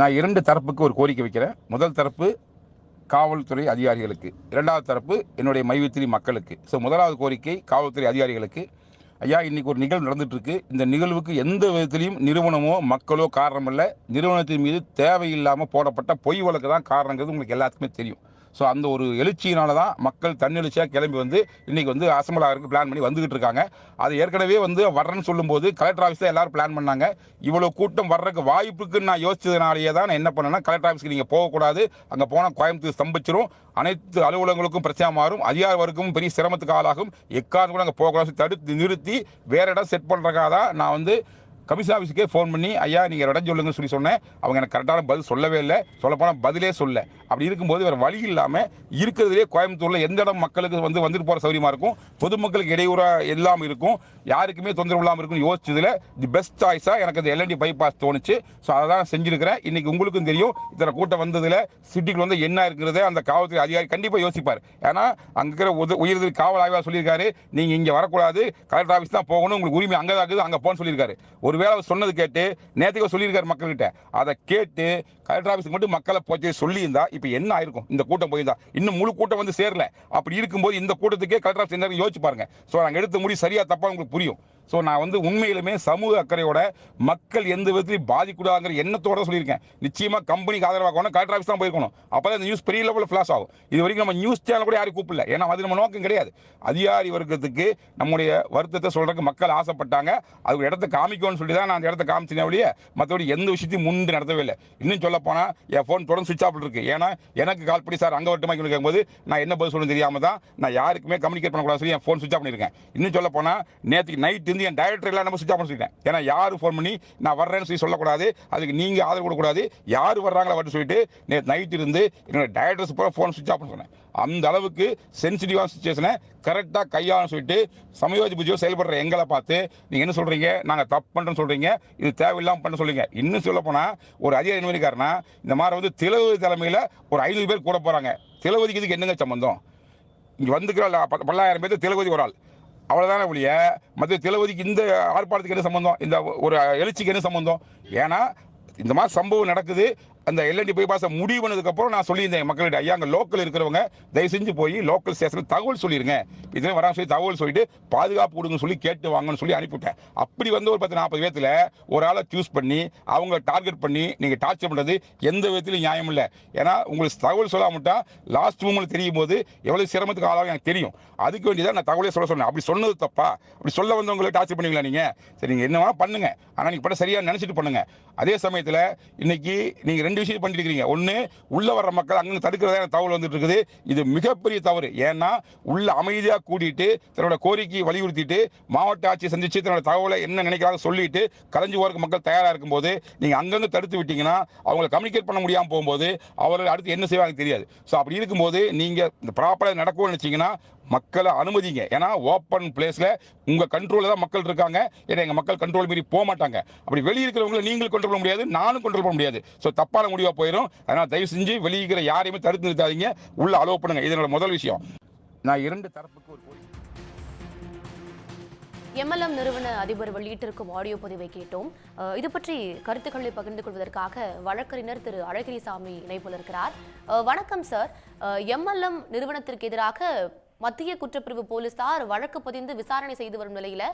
நான் இரண்டு தரப்புக்கு ஒரு கோரிக்கை வைக்கிறேன். முதல் தரப்பு காவல்துறை அதிகாரிகளுக்கு. இரண்டாவது தரப்பு என்னுடைய மைவித்திரி மக்களுக்கு. ஸோ முதலாவது கோரிக்கை காவல்துறை அதிகாரிகளுக்கு. ஐயா இன்னைக்கு ஒரு நிகழ்வு நடந்துட்டுருக்கு. இந்த நிகழ்வுக்கு எந்த விதத்திலையும் நிறுவனமோ மக்களோ காரணம் இல்லை நிறுவனத்தின் மீது தேவையில்லாமல் போடப்பட்ட பொய் வழக்கு தான் காரணங்கிறது உங்களுக்கு எல்லாத்துக்குமே தெரியும். ஸோ அந்த ஒரு எழுச்சியினால தான் மக்கள் தன்னெழுச்சியாக கிளம்பி வந்து இன்றைக்கி வந்து அசம்பிள் ஆகிறதுக்கு பிளான் பண்ணி வந்துக்கிட்டு இருக்காங்க. அது ஏற்கனவே வந்து வர்றேன்னு சொல்லும்போது கலெக்டர் ஆஃபீஸ் தான் எல்லோரும் பிளான் பண்ணாங்க. இவ்வளோ கூட்டம் வர்றதுக்கு வாய்ப்புக்குன்னு நான் யோசிச்சதுனாலேயே தான் நான் என்ன பண்ணேன்னா கலெக்டர் ஆஃபீஸ்க்கு நீங்கள் போகக்கூடாது. அங்கே போனால் கோயம்புத்தூர் ஸ்தம்பிச்சிரும். அனைத்து அலுவலகங்களுக்கும் பிரச்சனை மாறும். அதிகார வர்க்கும் பெரிய சிரமத்துக்கு ஆளாகும். எக்காரணம் கூட அங்கே போகக்கூடாது தடுத்து நிறுத்தி வேற இடம் செட் பண்ணுறக்காக தான் நான் வந்து கமிஷன் ஆஃபீஸுக்கே ஃபோன் பண்ணி ஐயா நீங்கள் இடம் சொல்லுங்கன்னு சொல்லி சொன்னேன். அவங்க எனக்கு கரெக்டான பதில் சொல்லவே இல்லை. சொல்லப்போனால் பதிலே சொல்ல. அப்படி இருக்கும்போது வேறு வழி இல்லாமல் இருக்கிறதுலே கோயம்புத்தூரில் எந்த இடம் மக்களுக்கு வந்து வந்துட்டு போகிற சௌகரியமாக இருக்கும்? பொதுமக்களுக்கு இடையூறாக இல்லாமல் இருக்கும். யாருக்குமே தொந்தரவு இல்லாமல் இருக்கும்னு யோசிச்சதில் தி பெஸ்ட் சாய்ஸாக எனக்கு அந்த எல்என்டி பைபாஸ் தோணுச்சு. ஸோ அதை தான் செஞ்சுருக்கிறேன். இன்றைக்கி உங்களுக்கும் தெரியும். இத்தனை கூட்டம் வந்ததில் சிட்டிக்குள்ள வந்து என்ன இருக்கிறது அந்த காவல்துறை அதிகாரி கண்டிப்பாக யோசிப்பார். ஏன்னா அங்கே இருக்கிற உத உயர்திரி காவல் ஆய்வாக சொல்லியிருக்காரு. நீங்கள் இங்கே வரக்கூடாது. கலெக்டர் ஆஃபீஸ் தான் போகணும். உங்களுக்கு உரிமை அங்கே தான் இருக்குது. அங்கே போகணும்னு சொல்லியிருக்காரு. ஒருவேளை அவர் சொன்னது கேட்டு நேற்றுக்கு சொல்லியிருக்காரு மக்கள்கிட்ட. அதை கேட்டு கலெக்டர் ஆஃபீஸுக்கு மட்டும் மக்களை போச்சு சொல்லியிருந்தா இப்போ என்ன ஆயிருக்கும்? இந்த கூட்டம் போயிருந்தா. இன்னும் முழு கூட்டம் வந்து சேரல. அப்படி இருக்கும்போது இந்த கூட்டத்துக்கே கலெக்டர் ஆஃபீஸ் என்ன யோசிச்சு பாருங்க. ஸோ நாங்கள் எடுத்த முடிவு சரியா தப்பா உங்களுக்கு புரியும். ஸோ நான் வந்து உண்மையிலுமே சமூக அக்கறையோட மக்கள் எந்த விதத்திலையும் பாதிக்கூடாதுங்கிற எண்ணத்தோட சொல்லியிருக்கேன். நிச்சயமாக கம்பெனிக்கு ஆதரவாக போகணும் கலெக்டர் ஆஃபீஸ் தான் போயிருக்கணும். அப்போ இந்த நியூஸ் பெரிய லெவலில் ஃப்ளாஷ் ஆகும். இது வரைக்கும் நம்ம நியூஸ் சேனல் கூட யாரும் கூப்பிடல. ஏன்னா அது நம்ம நோக்கம் கிடையாது. அதிகாரி வர்க்கத்துக்கு நம்முடைய வருத்தத்தை சொல்கிறதுக்கு மக்கள் ஆசைப்பட்டாங்க. அது ஒரு இடத்த காமிக்கணும்னு சொல்லி தான் நான் அந்த இடத்த காமிச்சினே ஒழிய மற்றபடி எந்த விஷயத்தையும் முன்பு நடத்தவே இல்லை. இன்னும் சொல்ல போனால் என் ஃபோன் தொடர்ந்து சுவிச் ஆஃப் இருக்குது ஏன்னா எனக்கு கால் பண்ணி சார் அங்கே வரட்டுமா கேட்கும்போது நான் என்ன பதில் சொல்லணும் தெரியாமல் தான் நான் யாருக்குமே கம்யூனிகேட் பண்ணக்கூடாது சொல்லி என் ஃபோன் சுவிச் ஆஃப் பண்ணியிருக்கேன். இன்னும் சொல்ல போனால் நேற்றுக்கு நைட்டு இருந்து என் டைரக்டர் எல்லாம் நம்ம சுவிச் ஆஃப் பண்ணிட்டேன் ஏன்னா யார் ஃபோன் பண்ணி நான் வர்றேன்னு சொல்லி சொல்லக்கூடாது அதுக்கு நீங்கள் ஆதரவு கொடுக்கக்கூடாது யார் வர்றாங்களா அப்படின்னு சொல்லிட்டு நேற்று நைட் இருந்து என்னோட டைரக்டர்ஸ் பூரா ஃபோன் சுவிச் ஆஃப் பண்ண சொன்னேன். அந்த அளவுக்கு சென்சிட்டிவான சுச்சுவேஷனை கரெக்டாக கையாள சொல்லிட்டு சமயோஜி பூஜையோ செயல்படுற எங்களை பார்த்து நீங்கள் என்ன சொல்கிறீங்க நாங்கள் தப்பு பண்ணுறோன்னு சொல்கிறீங்க இது தேவையில்லாமல் பண்ண சொல்கிறீங்க இன்னும் சொல்லப்போனால் ஒரு அதிகாரி என்ன இந்த மாதிரி வந்து திலவதி தலைமையில் ஒரு ஐநூறு பேர் கூட போகிறாங்க திலவதிக்கு இதுக்கு என்னங்க சம்பந்தம்? இங்கே வந்துக்கிற பல்லாயிரம் பேர் திலவதி ஒரு ஆள். அவ்வளோதானே ஒழிய மற்ற திலவதிக்கு இந்த ஆர்ப்பாட்டத்துக்கு என்ன சம்மந்தம் இந்த ஒரு எழுச்சிக்கு என்ன சம்மந்தம் ஏன்னா இந்த மாதிரி சம்பவம் நடக்குது. அந்த எல்என்டி பைபாஸை முடிவு பண்ணதுக்கப்புறம் நான் சொல்லியிருந்தேன் மக்கள்கிட்ட ஐயா அங்கே லோக்கல் இருக்கிறவங்க தயவு செஞ்சு போய் லோக்கல் ஸ்டேஷனில் தகவல் சொல்லிடுங்க இதில் வராமல் சொல்லி தகவல் சொல்லிட்டு பாதுகாப்பு கொடுங்கன்னு சொல்லி கேட்டு வாங்கன்னு சொல்லி அனுப்பிவிட்டேன். அப்படி வந்து ஒரு பத்து நாற்பது பேத்துல ஒரு ஆளை சூஸ் பண்ணி அவங்க டார்கெட் பண்ணி நீங்கள் டார்ச்சர் பண்ணுறது எந்த விதத்திலும் நியாயம் இல்லை. ஏன்னா உங்களுக்கு தகவல் சொல்லாமட்டா லாஸ்ட் மூமெண்ட் தெரியும் போது எவ்வளோ சிரமத்துக்கு ஆளாக எனக்கு தெரியும். அதுக்கு வேண்டியதான் நான் தகவலே சொல்ல சொன்னேன். அப்படி சொன்னது தப்பா? அப்படி சொல்ல வந்தவங்களை டார்ச்சர் பண்ணுவீங்களா நீங்கள் சரி நீங்கள் என்ன பண்ணுங்கள் பண்ணுங்க. நீங்கள் பண்ண சரியாக நினச்சிட்டு பண்ணுங்க. அதே சமயத்தில் இன்னைக்கு நீங்கள் ரெண்டு விஷயம் பண்ணிட்டு ஒன்று ஒண்ணு உள்ள வர்ற மக்கள் அங்கே தடுக்கிறதா எனக்கு தகவல் வந்துட்டு இருக்குது இது மிகப்பெரிய தவறு. ஏன்னா உள்ள அமைதியாக கூட்டிட்டு தன்னோட கோரிக்கையை வலியுறுத்திட்டு மாவட்ட ஆட்சியை சந்திச்சு தன்னோட தகவலை என்ன நினைக்கிறாங்க சொல்லிட்டு கலைஞ்சு போறதுக்கு மக்கள் தயாராக இருக்கும்போது நீங்கள் அங்கங்கே தடுத்து விட்டீங்கன்னா அவங்களை கம்யூனிகேட் பண்ண முடியாமல் போகும்போது அவர்கள் அடுத்து என்ன செய்வாங்க தெரியாது. ஸோ அப்படி இருக்கும்போது நீங்கள் இந்த ப்ராப்பராக நடக்கும்னு நினச்சிங்கன்னா மக்களை அனுமதிங்க. ஏன்னா ஓப்பன் பிளேஸில் உங்கள் கண்ட்ரோலில் தான் மக்கள் இருக்காங்க. ஏன்னா எங்கள் மக்கள் கண்ட்ரோல் மீறி போக மாட்டாங்க. அப்படி வெளியே இருக்கிறவங்களை நீங்களும் கண்ட்ரோல் பண்ண முடியாது நானும் கண்ட்ரோல் பண்ண முடியாது. ஸோ தப்பான முடிவாக போயிடும் அதனால் தயவு செஞ்சு வெளியே இருக்கிற யாரையுமே தடுத்து நிறுத்தாதீங்க. உள்ள அலோவ் பண்ணுங்க. இது என்னோட முதல் விஷயம். நான் இரண்டு தரப்புக்கு ஒரு எம்எல்எம் நிறுவன அதிபர் வெளியிட்டிருக்கும் ஆடியோ பதிவை கேட்டோம். இது பற்றி கருத்துக்களை பகிர்ந்து கொள்வதற்காக வழக்கறிஞர் திரு. அழகிரிசாமி இணைப்பில் இருக்கிறார். வணக்கம் சார் எம்எல்எம் நிறுவனத்திற்கு எதிராக மத்திய குற்றப்பிரிவு போலீசார் வழக்கு பதிந்து விசாரணை செய்து வரும் நிலையில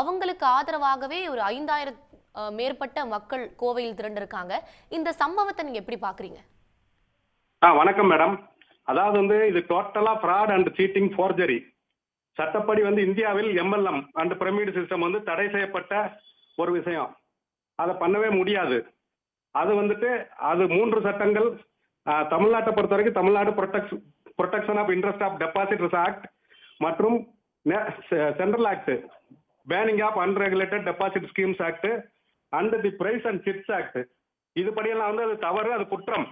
அவங்களுக்கு ஆதரவாகவே ஒரு ஐந்தாயிரம் மேற்பட்ட மக்கள் கோவையில் திரண்டிருக்காங்க. இந்த சம்பவத்தை நீங்க எப்படி பாக்குறீங்க? ஆ வணக்கம் மேடம். அதாவது வந்து இது டோட்டலா ஃப்ராட் அண்ட் சீட்டிங் ஃபோர்ஜரி சட்டப்படி வந்து இந்தியாவில் எம்எல்எம் அண்ட் பிரமிடு சிஸ்டம் வந்து தடை செய்யப்பட்ட ஒரு விஷயம். அதை பண்ணவே முடியாது. அது வந்துட்டு அது மூன்று சட்டங்கள் தமிழ்நாட்டை பொறுத்த வரைக்கும் Tamil Nadu protect protection of interest of depositors act மற்றும் central act banning of unregulated deposit schemes act and the prize and chits act இதுபடியெல்லாம் வந்து அது தவறு அது குற்றம்.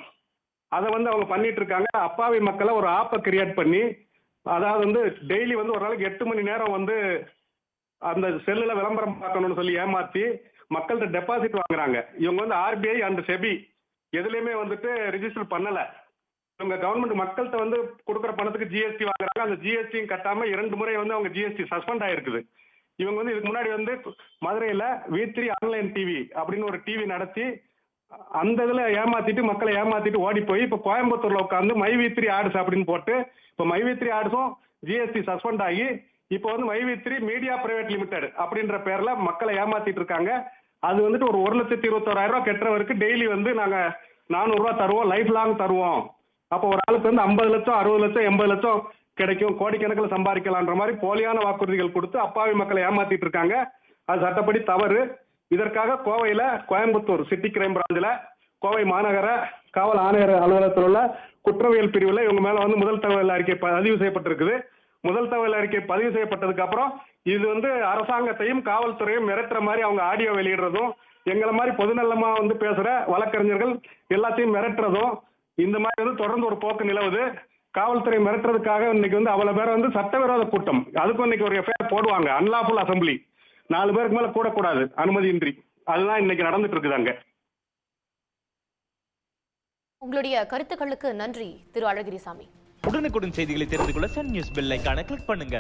அதை வந்து அவங்க பண்ணிட்டு இருக்காங்க. அப்பாவி மக்களை ஒரு ஆப்பை கிரியேட் பண்ணி அதாவது வந்து டெய்லி வந்து ஒரு நாளைக்கு எட்டு மணி நேரம் வந்து அந்த செல்லில் விளம்பரம் பார்க்கணும்னு சொல்லி ஏமாற்றி மக்கள்கிட்ட டெபாசிட் வாங்குறாங்க. இவங்க வந்து ஆர்பிஐ அண்ட் செபி எதுலேயுமே வந்துட்டு ரிஜிஸ்டர் பண்ணலை. இவங்க கவர்மெண்ட் மக்கள்கிட்ட வந்து கொடுக்குற பணத்துக்கு ஜிஎஸ்டி வாங்குறாங்க. அந்த ஜிஎஸ்டியும் கட்டாம இரண்டு முறை வந்து அவங்க ஜிஎஸ்டி சஸ்பெண்ட் ஆயிருக்குது. இவங்க வந்து இதுக்கு முன்னாடி வந்து மதுரையில வி த்ரீ ஆன்லைன் டிவி அப்படின்னு ஒரு டிவி நடத்தி அந்த இதுல ஏமாத்திட்டு மக்களை ஏமாத்திட்டு ஓடி போய் இப்ப கோயம்புத்தூர்ல உட்காந்து மைவி த்ரீ ஆட்ஸ் அப்படின்னு போட்டு இப்ப மைவி த்ரீ ஆட்ஸும் ஜிஎஸ்டி சஸ்பெண்ட் ஆகி இப்போ வந்து மைவி த்ரீ மீடியா பிரைவேட் லிமிடெட் அப்படின்ற பேர்ல மக்களை ஏமாத்திட்டு இருக்காங்க. அது வந்துட்டு ஒரு ஒரு லட்சத்தி இருபத்தோராயிரம் ரூபாய் கெட்டவருக்கு டெய்லி வந்து நாங்க நானூறு ரூபாய் தருவோம் லைஃப் லாங் தருவோம். அப்போ ஒரு ஆளுக்கு வந்து ஐம்பது லட்சம் அறுபது லட்சம் எண்பது லட்சம் கிடைக்கும். கோடிக்கணக்கில் சம்பாதிக்கலான்ற மாதிரி போலியான வாக்குறுதிகள் கொடுத்து அப்பாவி மக்களை ஏமாத்திட்டு இருக்காங்க. அது சட்டப்படி தவறு. இதற்காக கோவையில கோயம்புத்தூர் சிட்டி கிரைம் பிராஞ்சில் கோவை மாநகர காவல் ஆணையர் அலுவலகத்தில் உள்ள குற்றவியல் பிரிவில் இவங்க மேல வந்து முதல் தகவல் அறிக்கை பதிவு செய்யப்பட்டிருக்குது. முதல் தகவல் அறிக்கை பதிவு செய்யப்பட்டதுக்கு அப்புறம் இது வந்து அரசாங்கத்தையும் காவல்துறையும் மிரட்டுற மாதிரி அவங்க ஆடியோ வெளியிடுறதும் எங்களை மாதிரி பொதுநலமா வந்து பேசுற வழக்கறிஞர்கள் எல்லாத்தையும் மிரட்டுறதும் இந்த மாதிரி வந்து தொடர்ந்து ஒரு போக்கு நிலவுது. காவல்துறை மிரட்டுறதுக்காக இன்னைக்கு வந்து அவ்வளவு பேர் வந்து சட்டவிரோத கூட்டம். அதுக்கும் இன்னைக்கு ஒரு எஃப்ஐஆர் போடுவாங்க அன்லாஃபுல் அசம்பிளி நாலு பேருக்கு மேல கூடக்கூடாது அனுமதியின்றி. அதுதான் இன்னைக்கு நடந்துட்டு இருக்குது அங்க. உங்களுடைய கருத்துக்களுக்கு நன்றி திரு அழகிரிசாமி. உடனுக்குடன் செய்திகளை தெரிந்து கொள்ள சன் நியூஸ் பெல் ஐகானை கிளிக் பண்ணுங்க.